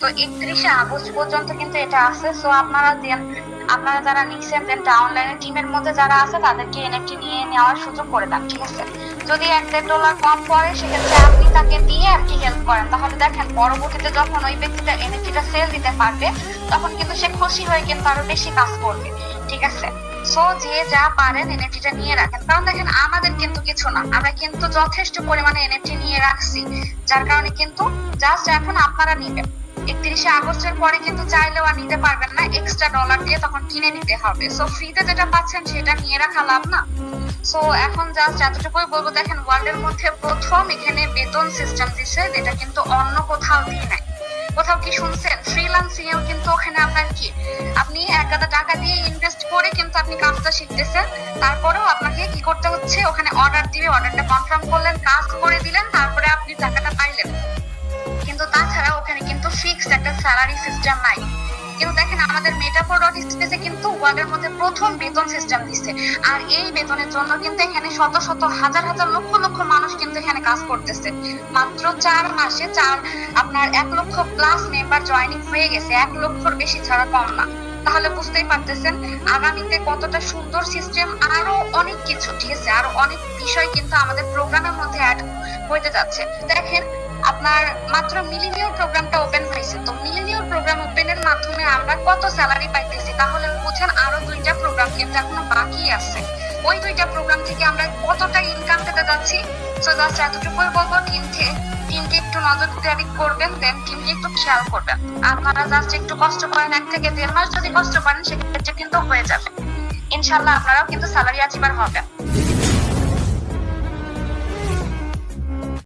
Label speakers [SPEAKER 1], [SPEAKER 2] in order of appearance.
[SPEAKER 1] তো একত্রিশে আগস্ট পর্যন্ত কিন্তু এটা আছে। সো আপনারা দেন আপনারা যারা নিচ্ছেন দেন ডাউনলাইনের টিমের মধ্যে যারা আছে, তাদেরকে এনএফটি নিয়ে নেওয়ার সুযোগ করে দেন, ঠিক আছে? যদি এক দেড় ডলার কম পড়ে, সেক্ষেত্রে আপনি তাকে দিয়ে কি হেল্প করেন। তাহলে দেখেন, পরবর্তীতে যখন ওই ব্যক্তিটা এনএফটিটা সেল দিতে পারবে, তখন কিন্তু সে খুশি হয়ে কিন্তু আরও বেশি কাজ করবে, ঠিক আছে? সো যে যা পারেন এনএফটিটা নিয়ে রাখেন। কারণ দেখেন, আমাদের কিন্তু কিছু না। আমরা কিন্তু যথেষ্ট পরিমাণে এনএফটি নিয়ে রাখছি। যার কারণে কিন্তু জাস্ট এখন আপনারা নিবেন। একত্রিশে আগস্টের পরে কিন্তু চাইলেও আর নিতে পারবেন না এক্সট্রা ডলার দিয়ে তখন কিনে নিতে হবে। সো ফ্রিতে যেটা পাচ্ছেন সেটা নিয়ে রাখা লাভ না। সো এখন জাস্ট বলব, দেখেন ওয়ার্ল্ডের মধ্যে প্রথম এখানে বেতন সিস্টেম দিছে, যেটা কিন্তু অন্য কোথাও দিয়ে নাই। কোথাও কি শুনছেন? ফ্রিল্যান্সিং এও কিন্তু ওখানে আপনার কি? আপনি এক গাদা টাকা দিয়ে ইনভেস্ট করে কিন্তু আপনি কাজটা শিখতেছেন, তারপরেও আপনাকে কি করতে হচ্ছে? ওখানে অর্ডার দিবে অর্ডারটা কনফার্ম করলেন, কাজ করে দিলেন, তারপরে আপনি তাছাড়া একটা স্যালারি সিস্টেম নাই। কিন্তু দেখেন, আমাদের মেটাফোর ডট স্পেসে কিন্তু ওয়ার্ল্ডের মধ্যে প্রথম বেতন সিস্টেম দিচ্ছে আর এই বেতনের জন্য কিন্তু এখানে শত শত, হাজার হাজার লক্ষ লক্ষ মানুষ কিন্তু এখানে কাজ করতেছে। মাত্র চার মাসে চার, আপনার এক লক্ষ প্লাস মেম্বার জয়েনিং হয়ে গেছে। এক লক্ষর বেশি ছাড়া কম না। তাহলে বুঝতেই পারতেছেন, আগামীতে কতটা সুন্দর সিস্টেম আরও অনেক কিছু, ঠিক আছে? আরও অনেক বিষয় কিন্তু আমাদের প্রোগ্রামের মধ্যে অ্যাড হইতে যাচ্ছে। দেখেন, আপনার মাত্র মিলিনিয়র প্রোগ্রামটা ওপেন হয়েছে। তো মিলিনিয়র প্রোগ্রাম ওপেনের মাধ্যমে আমরা কত স্যালারি পাইতেছি? তাহলে বুঝেন আরও দুইটা প্রোগ্রাম কিন্তু এখনও বাকি আছে। ওই দুইটা প্রোগ্রাম থেকে আমরা কতটা ইনকাম পেতে যাচ্ছি? তো জাস্ট এতটুকুই বলব, টিমকে টিমকে একটু নজরদারি করবেন দেন টিমকে একটু খেয়াল করবেন। আপনারা জাস্ট একটু কষ্ট করেন, এক থেকে দেড় মাস যদি কষ্ট করেন, সেক্ষেত্রে কিন্তু হয়ে যাবে। ইনশাল্লাহ আপনারাও কিন্তু স্যালারি অ্যাচিভার হবেন।